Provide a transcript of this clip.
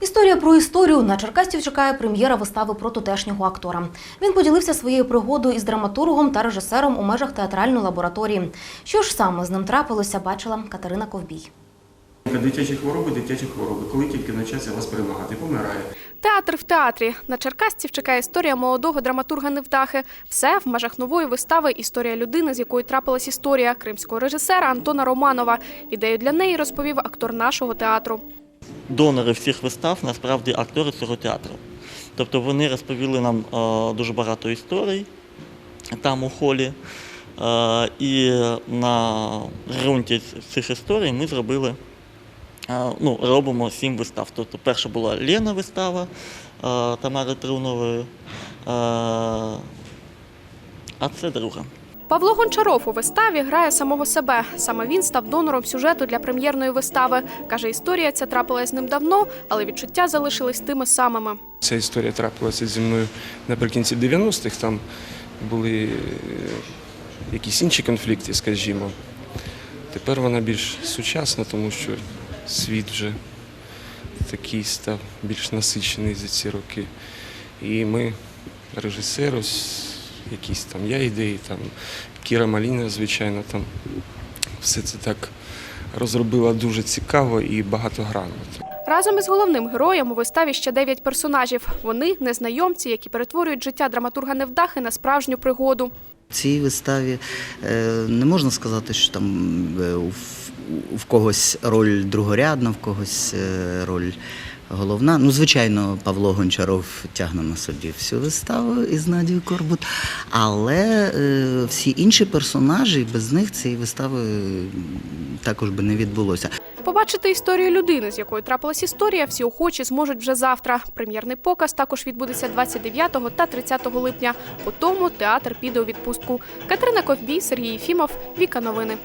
Історія про історію на Черкастів чекає прем'єра вистави про тутешнього актора. Він поділився своєю пригодою із драматургом та режисером у межах театральної лабораторії. Що ж саме з ним трапилося, бачила Катерина Ковбій. Дитячі хвороби, дитячі хвороби. Коли тільки на часі вас перемагати, помирає. Театр в театрі. На Черкасців чекає історія молодого драматурга Невдахи. Все в межах нової вистави Історія людини, з якої трапилась історія кримського режисера Антона Романова. Ідею для неї розповів актор нашого театру. Донори всіх вистав насправді актори цього театру. Тобто вони розповіли нам е, дуже багато історій там у холі. Е, і на ґрунті цих історій ми зробили, е, ну, робимо сім вистав. Тобто перша була Лена вистава Тамари Трунової, а це друга. Павло Гончаров у виставі грає самого себе. Саме він став донором сюжету для прем'єрної вистави. Каже, історія ця трапилась з ним давно, але відчуття залишились тими самими. Ця історія трапилася зі мною наприкінці 90-х. Там були е, якісь інші конфлікти, скажімо. Тепер вона більш сучасна, тому що світ вже такий став більш насичений за ці роки. І ми, режисер, якісь там я ідеї, там Кіра Маліна, звичайно, там все це так розробила дуже цікаво і багатогранно. Разом із головним героєм у виставі ще дев'ять персонажів. Вони незнайомці, які перетворюють життя драматурга Невдахи на справжню пригоду. В цій виставі е, не можна сказати, що там е, в- когось роль другорядна, в когось е, роль головна. Ну, звичайно, Павло Гончаров тягне на собі всю виставу із Надією Корбут, але е, всі інші персонажі без них цієї вистави також би не відбулося. Побачити історію людини, з якою трапилась історія, всі охочі зможуть вже завтра. Прем'єрний показ також відбудеться 29 та 30 липня. По тому театр піде у відпустку. Катерина Ковбій, Сергій Єфімов, Віка Новини.